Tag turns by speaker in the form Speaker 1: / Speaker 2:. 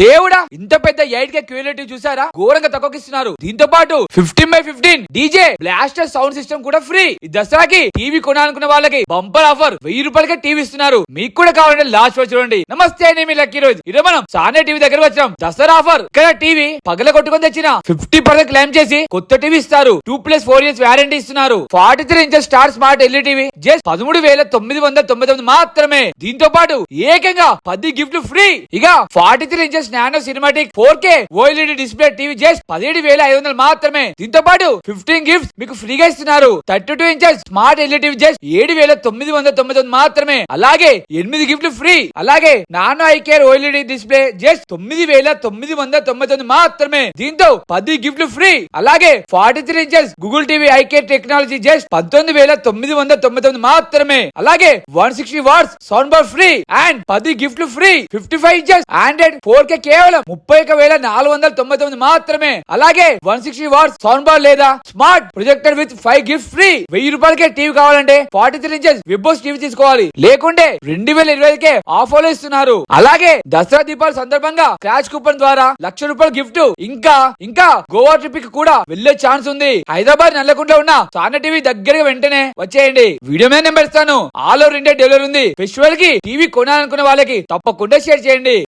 Speaker 1: దేవుడా ఇంత పెద్ద ఎయిట్ కే క్వాలిటీ చూసారా? ఘోరంగా తక్కువకిస్తున్నారు. దీంతో పాటు fifteen by fifteen DJ blaster sound system కూడా ఫ్రీ. ఈ దసరాకి టీవీ కొనాలనుకున్న వాళ్ళకి బంపర్ ఆఫర్ వెయ్యి రూపాయలకే టీవీ ఇస్తున్నారు. మీకు కూడా కావాలంటే లాస్ట్ వచ్చి చూడండి. నమస్తే అండి మీ లక్కీ రోజు ఈరోజు మనం సానే టీవీ దగ్గర వచ్చాం దసరా ఆఫర్ ఇక్కడ టీవీ పగల కొట్టుకొని తెచ్చిన ఫిఫ్టీ పర్సెంట్ క్లెయిమ్ చేసి కొత్త టీవీ ఇస్తారు. Two plus four years warranty ఇస్తున్నారు. Forty three inches star smart LE TV just పదమూడు వేల తొమ్మిది వందల తొంభై తొమ్మిది మాత్రమే. దీంతో పాటు ఏకంగా పది గిఫ్ట్లు ఫ్రీ. ఇక forty three inches nano cinematic four K OLED display TV just పదిహేడు వేల ఐదు వందలు మాత్రమే. దీంతో పాటు ఫిఫ్టీన్ గిఫ్ట్స్ మీకు ఫ్రీగా ఇస్తున్నారు. Thirty two inches smart LED TV just ఏడు వేల తొమ్మిది వందల తొంభై తొమ్మిది మాత్రమే. అలాగే ఎనిమిది గిఫ్ట్లు ఫ్రీ. అలాగే nano eye care OLED display just తొమ్మిది వేల తొమ్మిది వందల తొంభై తొమ్మిది మాత్రమే. దీంతో పది గిఫ్ట్లు ఫ్రీ. అలాగే forty three inches Google TV eye care technology just పంతొమ్మిది వేల తొమ్మిది వందల తొంభై తొమ్మిది మాత్రమే. అలాగే one sixty watts sound bar free. And పది గిఫ్ట్లు free. Fifty five inches Android four K కేవలం ముప్పై ఒక వేల నాలుగు వందల తొంభై తొమ్మిది మాత్రమే. అలాగే one sixty watts sound bar లేదా smart projector with five gift free. వెయ్యి రూపాయలకే టీవీ కావాలంటే ఫార్టీ త్రీ ఇంచెస్ విబోస్ టీవీ తీసుకోవాలి. లేకుంటే రెండు వేల ఇరవై ఐదుకే ఆఫర్లు ఇస్తున్నారు అలాగే దసరా దీపావళి సందర్భంగా క్రాష్ కూపన్ ద్వారా లక్ష రూపాయల గిఫ్ట్. ఇంకా ఇంకా గోవా ట్రిప్కి కూడా వెళ్ళే ఛాన్స్ ఉంది. హైదరాబాద్ నల్లకుంట ఉన్న సాన టీవీ దగ్గరగా వెంటనే వచ్చేయండి. వీడియో మీద నెంబర్ ఇస్తాను. ఆల్ ఓవర్ ఇండియా డెలివరీ ఉంది. ఫెస్టివల్కి టీవీ కొనాలనుకున్న వాళ్ళకి తప్పకుండా షేర్ చేయండి.